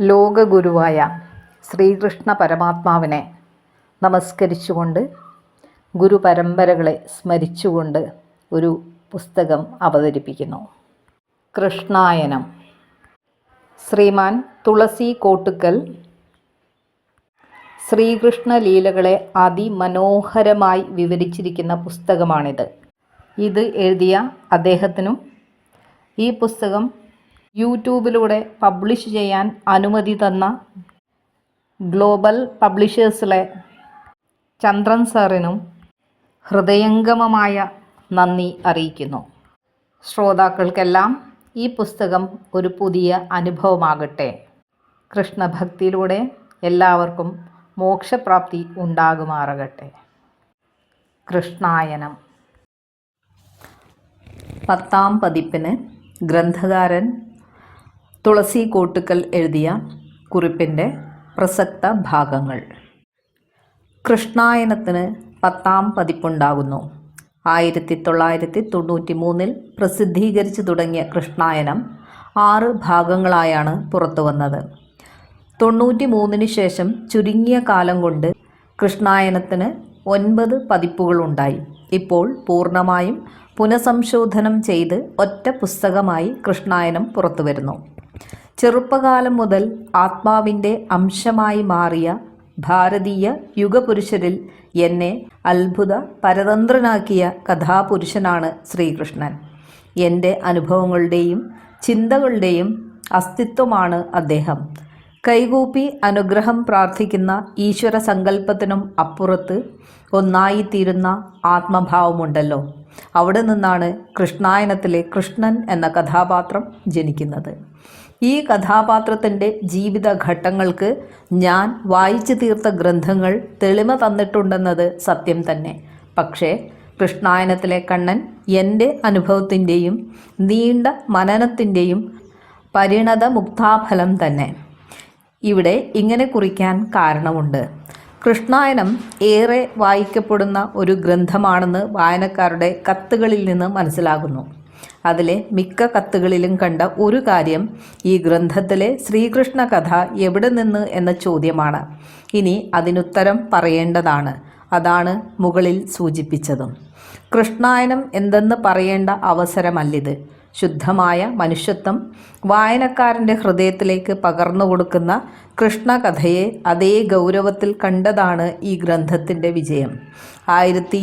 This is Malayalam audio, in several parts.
ലോകഗുരുവായ ശ്രീകൃഷ്ണ പരമാത്മാവിനെ നമസ്കരിച്ചുകൊണ്ട് ഗുരുപരമ്പരകളെ സ്മരിച്ചുകൊണ്ട് ഒരു പുസ്തകം അവതരിപ്പിക്കുന്നു. കൃഷ്ണായനം. ശ്രീമാൻ തുളസി കോട്ടുക്കൽ ശ്രീകൃഷ്ണ ലീലകളെ അതിമനോഹരമായി വിവരിച്ചിരിക്കുന്ന പുസ്തകമാണിത്. ഇത് എഴുതിയ അദ്ദേഹത്തിനും ഈ പുസ്തകം യൂട്യൂബിലൂടെ പബ്ലിഷ് ചെയ്യാൻ അനുമതി തന്ന ഗ്ലോബൽ പബ്ലിഷേഴ്സിലെ ചന്ദ്രൻ സാറിനും ഹൃദയംഗമമായ നന്ദി അറിയിക്കുന്നു. ശ്രോതാക്കൾക്കെല്ലാം ഈ പുസ്തകം ഒരു പുതിയ അനുഭവമാകട്ടെ. കൃഷ്ണഭക്തിയിലൂടെ എല്ലാവർക്കും മോക്ഷപ്രാപ്തി ഉണ്ടാകുമാറാകട്ടെ. കൃഷ്ണായനം. പത്താം പതിപ്പിന് ഗ്രന്ഥകാരൻ തുളസി കോട്ടുക്കൽ എഴുതിയ കുറിപ്പിന്റെ പ്രസക്ത ഭാഗങ്ങൾ. കൃഷ്ണായനത്തിന് പത്താം പതിപ്പുണ്ടാകുന്നു. ആയിരത്തി തൊള്ളായിരത്തി തൊണ്ണൂറ്റി മൂന്നിൽ പ്രസിദ്ധീകരിച്ചു തുടങ്ങിയ കൃഷ്ണായനം ആറ് ഭാഗങ്ങളായാണ് പുറത്തു വന്നത്. തൊണ്ണൂറ്റി മൂന്നിന് ശേഷം ചുരുങ്ങിയ കാലം കൊണ്ട് കൃഷ്ണായനത്തിന് ഒൻപത് പതിപ്പുകളുണ്ടായി ഇപ്പോൾ പൂർണമായും പുനഃസംശോധനം ചെയ്ത് ഒറ്റ പുസ്തകമായി കൃഷ്ണായനം പുറത്തുവരുന്നു ചെറുപ്പകാലം മുതൽ ആത്മാവിന്റെ അംശമായി മാറിയ ഭാരതീയ യുഗപുരുഷരിൽ എന്നെ അത്ഭുത പരതന്ത്രനാക്കിയ കഥാപുരുഷനാണ് ശ്രീകൃഷ്ണൻ. എന്റെ അനുഭവങ്ങളുടെയും ചിന്തകളുടെയും അസ്തിത്വമാണ് അദ്ദേഹം. കൈകൂപ്പി അനുഗ്രഹം പ്രാർത്ഥിക്കുന്ന ഈശ്വര സങ്കല്പത്തിനും അപ്പുറത്ത് ഒന്നായിത്തീരുന്ന ആത്മഭാവമുണ്ടല്ലോ. അവിടെ നിന്നാണ് കൃഷ്ണായനത്തിലെ കൃഷ്ണൻ എന്ന കഥാപാത്രം ജനിക്കുന്നത്. ഈ കഥാപാത്രത്തിന്റെ ജീവിതഘട്ടങ്ങൾക്ക് ഞാൻ വായിച്ചു തീർത്ത ഗ്രന്ഥങ്ങൾ തെളിമ തന്നിട്ടുണ്ടെന്നത് സത്യം തന്നെ. പക്ഷേ കൃഷ്ണായനത്തിലെ കണ്ണൻ എന്റെ അനുഭവത്തിന്റെയും നീണ്ട മനനത്തിന്റെയും പരിണത മുക്താഫലം തന്നെ. ഇവിടെ ഇങ്ങനെ കുറിക്കാൻ കാരണമുണ്ട്. കൃഷ്ണായനം ഏറെ വായിക്കപ്പെടുന്ന ഒരു ഗ്രന്ഥമാണെന്ന് വായനക്കാരുടെ കത്തുകളിൽ നിന്ന് മനസ്സിലാകുന്നു. അതിലെ മിക്ക കത്തുകളിലും കണ്ട ഒരു കാര്യം ഈ ഗ്രന്ഥത്തിലെ ശ്രീകൃഷ്ണ കഥ എവിടെ നിന്ന് എന്ന ചോദ്യമാണ്. ഇനി അതിനുത്തരം പറയേണ്ടതാണ്. അതാണ് മുകളിൽ സൂചിപ്പിച്ചതും. കൃഷ്ണായനം എന്തെന്ന് പറയേണ്ട അവസരമല്ലിത്. ശുദ്ധമായ മനുഷ്യത്വം വായനക്കാരന്റെ ഹൃദയത്തിലേക്ക് പകർന്നു കൊടുക്കുന്ന കൃഷ്ണകഥയെ അതേ ഗൗരവത്തിൽ കണ്ടതാണ് ഈ ഗ്രന്ഥത്തിന്റെ വിജയം. ആയിരത്തി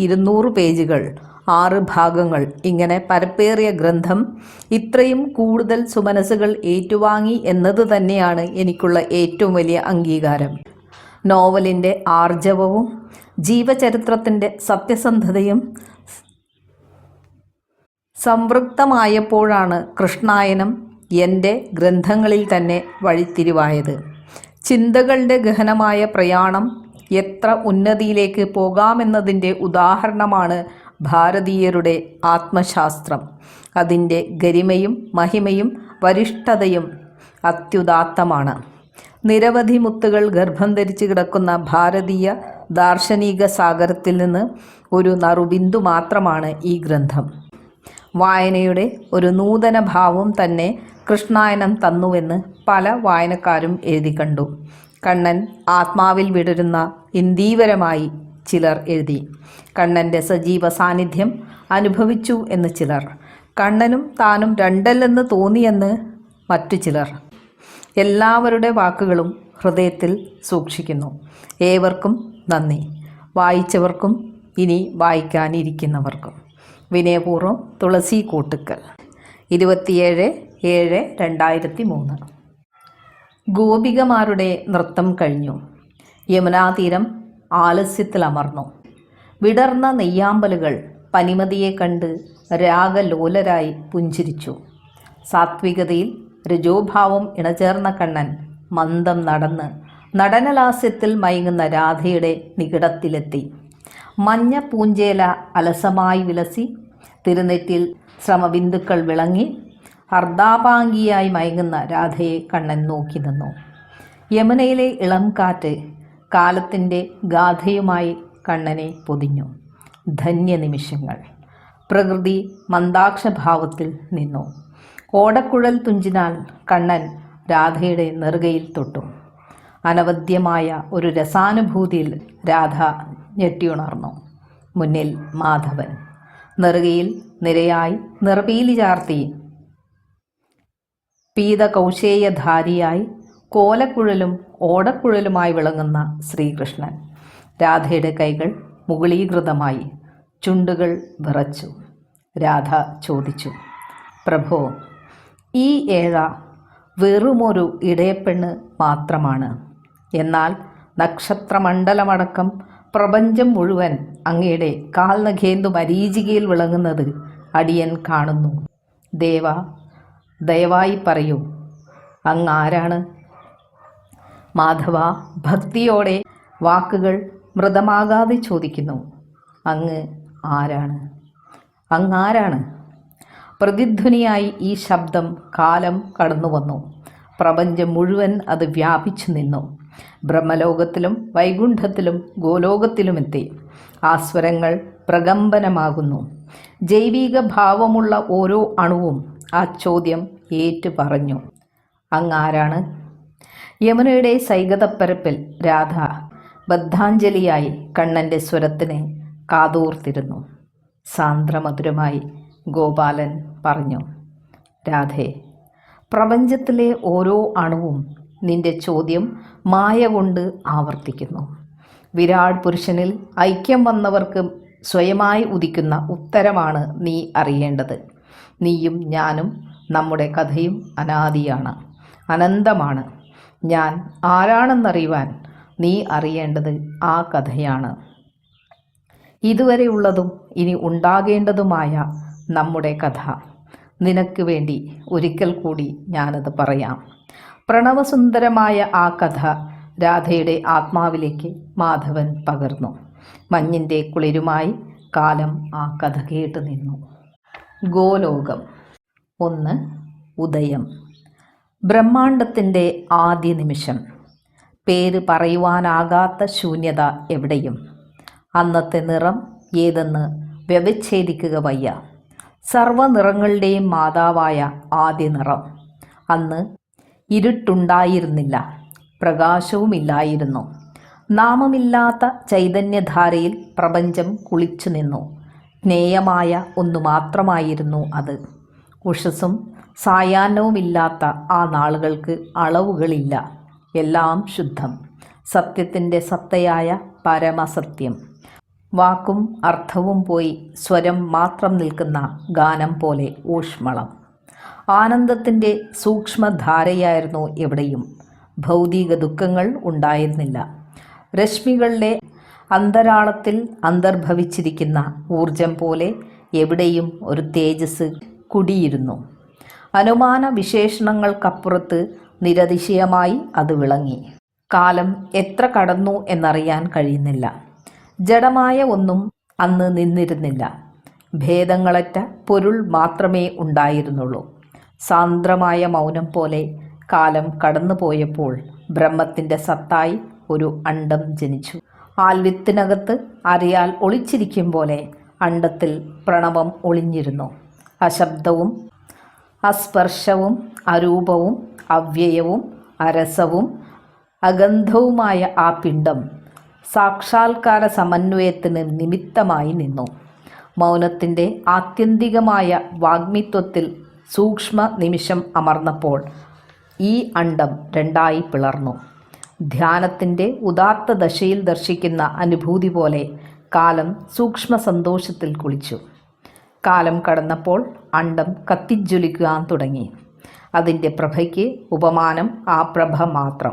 പേജുകൾ. ആറ് ഭാഗങ്ങൾ. ഇങ്ങനെ പരപ്പേറിയ ഗ്രന്ഥം ഇത്രയും കൂടുതൽ സുമനസ്സുകൾ ഏറ്റുവാങ്ങി എന്നത് തന്നെയാണ് എനിക്കുള്ള ഏറ്റവും വലിയ അംഗീകാരം. നോവലിന്റെ ആർജവവും ജീവചരിത്രത്തിന്റെ സത്യസന്ധതയും സംവൃക്തമായപ്പോഴാണ് കൃഷ്ണായനം എന്റെ ഗ്രന്ഥങ്ങളിൽ തന്നെ വഴിത്തിരിവായത്. ചിന്തകളുടെ ഗഹനമായ പ്രയാണം എത്ര ഉന്നതിയിലേക്ക് പോകാമെന്നതിന്റെ ഉദാഹരണമാണ് ഭാരതീയരുടെ ആത്മശാസ്ത്രം. അതിന്റെ ഗരിമയും മഹിമയും വരിഷ്ഠതയും അത്യുദാത്തമാണ്. നിരവധി മുത്തുകൾ ഗർഭം ധരിച്ചു കിടക്കുന്ന ഭാരതീയ ദാർശനിക സാഗരത്തിൽ നിന്ന് ഒരു നറുബിന്ദു മാത്രമാണ് ഈ ഗ്രന്ഥം. വായനയുടെ ഒരു നൂതന ഭാവം തന്നെ കൃഷ്ണായനം തന്നുവെന്ന് പല വായനക്കാരും എഴുതി കണ്ടു. കണ്ണൻ ആത്മാവിൽ വിടരുന്ന ഇന്ദീവരമായി ചിലർ എഴുതി. കണ്ണന്റെ സജീവ സാന്നിധ്യം അനുഭവിച്ചു എന്ന് ചിലർ. കണ്ണനും താനും രണ്ടല്ലെന്ന് തോന്നിയെന്ന് മറ്റു ചിലർ. എല്ലാവരുടെ വാക്കുകളും ഹൃദയത്തിൽ സൂക്ഷിക്കുന്നു. ഏവർക്കും നന്ദി. വായിച്ചവർക്കും ഇനി വായിക്കാനിരിക്കുന്നവർക്കും. വിനയപൂർവം തുളസി കൂട്ടുക്കൽ. ഇരുപത്തിയേഴ് ഏഴ് രണ്ടായിരത്തി മൂന്ന് ഗോപികമാരുടെ നൃത്തം കഴിഞ്ഞു. യമുനാതീരം ആലസ്യത്തിലമർന്നു. വിടർന്ന നെയ്യാമ്പലുകൾ പനിമതിയെ കണ്ട് രാഗലോലരായി പുഞ്ചിരിച്ചു. സാത്വികതയിൽ രജോഭാവം ഇണചേർന്ന കണ്ണൻ മന്ദം നടന്ന് നടനലാസ്യത്തിൽ മയങ്ങുന്ന രാധയുടെ നികിടത്തിലെത്തി. മഞ്ഞ പൂഞ്ചേല അലസമായി വിലസി തിരുനെറ്റിൽ ശ്രമബിന്ദുക്കൾ വിളങ്ങി അർദ്ധാപാംഗിയായി മയങ്ങുന്ന രാധയെ കണ്ണൻ നോക്കി നിന്നു. യമുനയിലെ ഇളം കാറ്റ് കാലത്തിന്റെ ഗാഥയുമായി കണ്ണനെ പൊതിഞ്ഞു. ധന്യ നിമിഷങ്ങൾ പ്രകൃതി മന്ദാക്ഷഭാവത്തിൽ നിന്നു. ഓടക്കുഴൽ തുഞ്ചിനാൽ കണ്ണൻ രാധയുടെ നെറുകയിൽ തൊട്ടു. അനവദ്യമായ ഒരു രസാനുഭൂതിയിൽ രാധ ഞെട്ടിയുണർന്നു. മുന്നിൽ മാധവൻ. നെറുകയിൽ നിരയായി നിറപീലി ചാർത്തി. പീതകൗശേയധാരിയായി കോലക്കുഴലും ഓടക്കുഴലുമായി വിളങ്ങുന്ന ശ്രീകൃഷ്ണൻ. രാധയുടെ കൈകൾ മുകളീകൃതമായി ചുണ്ടുകൾ വിറച്ചു. രാധ ചോദിച്ചു പ്രഭോ ഈ ഏഴ വെറുമൊരു ഇടയപ്പെണ്ണ് മാത്രമാണ്. എന്നാൽ നക്ഷത്രമണ്ഡലമടക്കം പ്രപഞ്ചം മുഴുവൻ അങ്ങയുടെ കാൽനഖേന്തു മരീചികയിൽ വിളങ്ങുന്നത് അടിയൻ കാണുന്നു. ദേവ ദയവായി പറയൂ അങ്ങാരാണ് മാധവ ഭക്തിയോടെ വാക്കുകൾ മൃതമാകാതെ ചോദിക്കുന്നു അങ്ങ് ആരാണ്? അങ്ങ് ആരാണ്? പ്രതിധ്വനിയായി ഈ ശബ്ദം കാലം കടന്നു വന്നു. പ്രപഞ്ചം മുഴുവൻ അത് വ്യാപിച്ചു നിന്നു. ബ്രഹ്മലോകത്തിലും വൈകുണ്ഠത്തിലും ഗോലോകത്തിലുമെത്തി. ആ സ്വരങ്ങൾ പ്രകമ്പനമാകുന്നു. ജൈവിക ഭാവമുള്ള ഓരോ അണുവും ആ ചോദ്യം ഏറ്റു പറഞ്ഞു അങ്ങാരാണ് യമുനയുടെ സൈകതപ്പരപ്പിൽ രാധ ബദ്ധാഞ്ജലിയായി കണ്ണന്റെ സ്വരത്തിനെ കാതോർത്തിരുന്നു. സാന്ദ്രമധുരമായി ഗോപാലൻ പറഞ്ഞു രാധേ പ്രപഞ്ചത്തിലെ ഓരോ അണുവും നിന്റെ ചോദ്യം മായ കൊണ്ട് ആവർത്തിക്കുന്നു. വിരാട് പുരുഷനിൽ ഐക്യം വന്നവർക്ക് സ്വയമായി ഉദിക്കുന്ന ഉത്തരമാണ് നീ അറിയേണ്ടത്. നീയും ഞാനും നമ്മുടെ കഥയും അനാദിയാണ് അനന്തമാണ്. ഞാൻ ആരാണെന്നറിയുവാൻ നീ അറിയേണ്ടത് ആ കഥയാണ്. ഇതുവരെയുള്ളതും ഇനി ഉണ്ടാകേണ്ടതുമായ നമ്മുടെ കഥ. നിനക്ക് വേണ്ടി ഒരിക്കൽ കൂടി ഞാനത് പറയാം. പ്രണവസുന്ദരമായ ആ കഥ രാധയുടെ ആത്മാവിലേക്ക് മാധവൻ പകർന്നു. മഞ്ഞിന്റെ കുളിരുമായി കാലം ആ കഥ കേട്ട് നിന്നു. ഗോലോകം. ഒന്ന്. ഉദയം. ബ്രഹ്മാണ്ടത്തിന്റെ ആദ്യ നിമിഷം. പേര് പറയുവാനാകാത്ത ശൂന്യത എവിടെയും? അന്നത്തെ നിറം ഏതെന്ന് വ്യവച്ഛേദിക്കുക വയ്യ. സർവനിറങ്ങളുടെയും മാതാവായ ആദ്യ നിറം. അന്ന് ഇരുട്ടുണ്ടായിരുന്നില്ല. പ്രകാശവുമില്ലായിരുന്നു. നാമമില്ലാത്ത ചൈതന്യധാരയിൽ പ്രപഞ്ചം കുളിച്ചു നിന്നു ജ്ഞേയമായ ഒന്നു മാത്രമായിരുന്നു അത്. ഉഷസ്സും സായാഹ്നവുമില്ലാത്ത ആ നാളുകൾക്ക് അളവുകളില്ല. എല്ലാം ശുദ്ധം. സത്യത്തിന്റെ സത്തയായ പരമസത്യം. വാക്കും അർത്ഥവും പോയി സ്വരം മാത്രം നിൽക്കുന്ന ഗാനം പോലെ ഊഷ്മളം. ആനന്ദത്തിന്റെ സൂക്ഷ്മധാരയായിരുന്നു എവിടെയും. ഭൗതിക ദുഃഖങ്ങൾ ഉണ്ടായിരുന്നില്ല. രശ്മികളുടെ അന്തരാളത്തിൽ അന്തർഭവിച്ചിരിക്കുന്ന ഊർജം പോലെ എവിടെയും ഒരു തേജസ് കുടിയിരുന്നു. അനുമാന വിശേഷണങ്ങൾക്കപ്പുറത്ത് നിരതിശയമായി അത് വിളങ്ങി. കാലം എത്ര കടന്നു എന്നറിയാൻ കഴിയുന്നില്ല. ജഡമായ ഒന്നും അന്ന് നിന്നിരുന്നില്ല. ഭേദങ്ങളറ്റ പൊരുൾ മാത്രമേ ഉണ്ടായിരുന്നുള്ളൂ. സാന്ദ്രമായ മൗനം പോലെ കാലം കടന്നുപോയപ്പോൾ ബ്രഹ്മത്തിന്റെ സത്തായി ഒരു അണ്ടം ജനിച്ചു. ആൽവിത്തിനകത്ത് അറിയാൽ ഒളിച്ചിരിക്കും പോലെ അണ്ടത്തിൽ പ്രണവം ഒളിഞ്ഞിരുന്നു. അശബ്ദവും അസ്പർശവും അരൂപവും അവ്യയവും അരസവും അഗന്ധവുമായ ആ പിണ്ഡം സാക്ഷാത്കാര സമന്വയത്തിന് നിമിത്തമായി നിന്നു. മൗനത്തിന്റെ ആത്യന്തികമായ വാഗ്മിത്വത്തിൽ സൂക്ഷ്മ നിമിഷം അമർന്നപ്പോൾ ഈ അണ്ടം രണ്ടായി പിളർന്നു. ധ്യാനത്തിന്റെ ഉദാത്ത ദശയിൽ ദർശിക്കുന്ന അനുഭൂതി പോലെ കാലം സൂക്ഷ്മ സന്തോഷത്തിൽ കുളിച്ചു. കാലം കടന്നപ്പോൾ അണ്ടം കത്തിജ്വലിക്കാൻ തുടങ്ങി. അതിന്റെ പ്രഭയ്ക്ക് ഉപമാനം ആ പ്രഭ മാത്രം.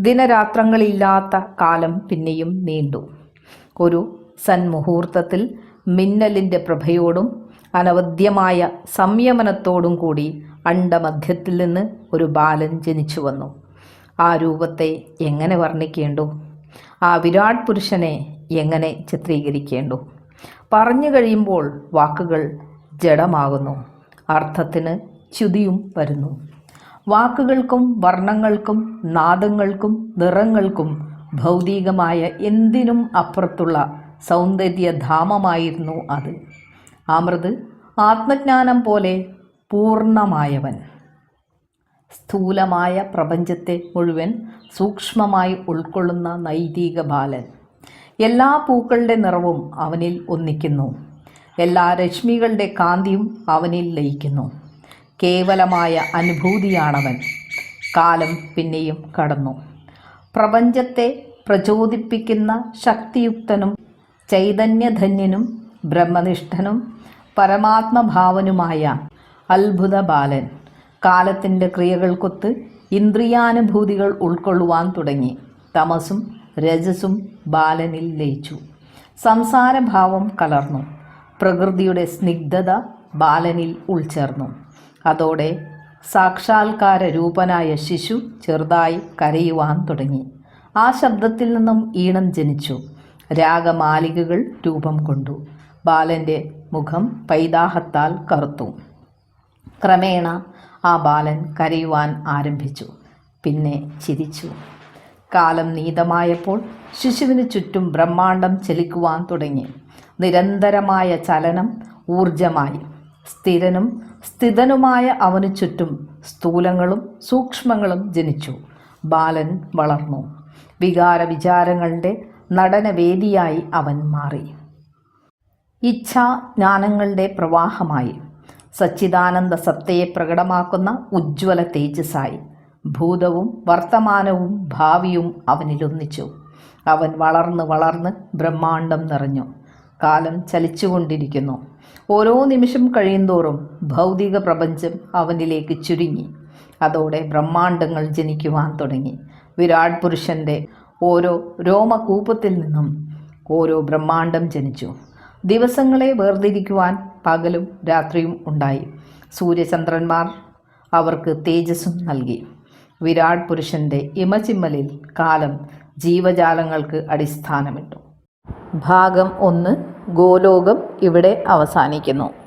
ദിനരാത്രങ്ങളില്ലാത്ത കാലം പിന്നെയും നീണ്ടു. ഒരു സന്മുഹൂർത്തത്തിൽ മിന്നലിന്റെ പ്രഭയോടും അനവധ്യമായ സംയമനത്തോടും കൂടി അണ്ടമധ്യത്തിൽ നിന്ന് ഒരു ബാലൻ ജനിച്ചു വന്നു. ആ രൂപത്തെ എങ്ങനെ വർണിക്കേണ്ടു? ആ വിരാട് പുരുഷനെ എങ്ങനെ ചിത്രീകരിക്കേണ്ടു? പറഞ്ഞു കഴിയുമ്പോൾ വാക്കുകൾ ജഡമാകുന്നു. അർത്ഥത്തിന് ച്യുതിയും വരുന്നു. വാക്കുകൾക്കും വർണങ്ങൾക്കും നാദങ്ങൾക്കും നിറങ്ങൾക്കും ഭൗതികമായ എന്തിനും അപ്പുറത്തുള്ള സൗന്ദര്യധാമമായിരുന്നു അത്. അമൃത് ആത്മജ്ഞാനം പോലെ പൂർണമായവൻ സ്ഥൂലമായ പ്രപഞ്ചത്തെ മുഴുവൻ സൂക്ഷ്മമായി ഉൾക്കൊള്ളുന്ന നൈതിക ബാലൻ. എല്ലാ പൂക്കളുടെ നിറവും അവനിൽ ഒന്നിക്കുന്നു. എല്ലാ രശ്മികളുടെ കാന്തിയും അവനിൽ ലയിക്കുന്നു. കേവലമായ അനുഭൂതിയാണവൻ. കാലം പിന്നെയും കടന്നു. പ്രപഞ്ചത്തെ പ്രചോദിപ്പിക്കുന്ന ശക്തിയുക്തനും ചൈതന്യധന്യനും ബ്രഹ്മനിഷ്ഠനും പരമാത്മഭാവനുമായ അത്ഭുത ബാലൻ കാലത്തിന്റെ ക്രിയകൾക്കൊത്ത് ഇന്ദ്രിയാനുഭൂതികൾ ഉൾക്കൊള്ളുവാൻ തുടങ്ങി. തമസും രജസും ബാലനിൽ ലയിച്ചു. സംസാരഭാവം കലർന്നു. പ്രകൃതിയുടെ സ്നിഗ്ധത ബാലനിൽ ഉൾച്ചേർന്നു. അതോടെ സാക്ഷാത്കാര രൂപനായ ശിശു ചെറുതായി കരയുവാൻ തുടങ്ങി. ആ ശബ്ദത്തിൽ നിന്നും ഈണം ജനിച്ചു. രാഗമാലികകൾ രൂപം കൊണ്ടു. ബാലന്റെ മുഖം പൈതാഹത്താൽ കറുത്തു. ക്രമേണ ആ ബാലൻ കരയുവാൻ ആരംഭിച്ചു. പിന്നെ ചിരിച്ചു. കാലം നീതമായപ്പോൾ ശിശുവിന് ചുറ്റും ബ്രഹ്മാണ്ടം ചലിക്കുവാൻ തുടങ്ങി. നിരന്തരമായ ചലനം ഊർജമായി സ്ഥിരനും സ്ഥിതനുമായ അവനു ചുറ്റും സ്ഥൂലങ്ങളും സൂക്ഷ്മങ്ങളും ജനിച്ചു. ബാലൻ വളർന്നു. വികാര വിചാരങ്ങളുടെ നടനവേദിയായി അവൻ മാറി. ഇച്ഛാ ജ്ഞാനങ്ങളുടെ പ്രവാഹമായി. സച്ചിദാനന്ദ സത്തയെ പ്രകടമാക്കുന്ന ഉജ്ജ്വല തേജസ്സായി. ഭൂതവും വർത്തമാനവും ഭാവിയും അവനിലൊന്നിച്ചു. അവൻ വളർന്ന് വളർന്ന് ബ്രഹ്മാണ്ടം നിറഞ്ഞു. കാലം ചലിച്ചുകൊണ്ടിരിക്കുന്നു. ഓരോ നിമിഷം കഴിയുന്തോറും ഭൗതിക പ്രപഞ്ചം അവനിലേക്ക് ചുരുങ്ങി. അതോടെ ബ്രഹ്മാണ്ടങ്ങൾ ജനിക്കുവാൻ തുടങ്ങി. വിരാട് പുരുഷന്റെ ഓരോ രോമകൂപ്പത്തിൽ നിന്നും ഓരോ ബ്രഹ്മാണ്ടം ജനിച്ചു. ദിവസങ്ങളെ വേർതിരിക്കുവാൻ പകലും രാത്രിയും ഉണ്ടായി. സൂര്യചന്ദ്രന്മാർ അവർക്ക് തേജസ്സും നൽകി. വിരാട് പുരുഷന്റെ ഇമചിമ്മലിൽ കാലം ജീവജാലങ്ങൾക്ക് അടിസ്ഥാനമിട്ടു. ഭാഗം ഒന്ന് ഗോലോകം ഇവിടെ അവസാനിക്കുന്നു.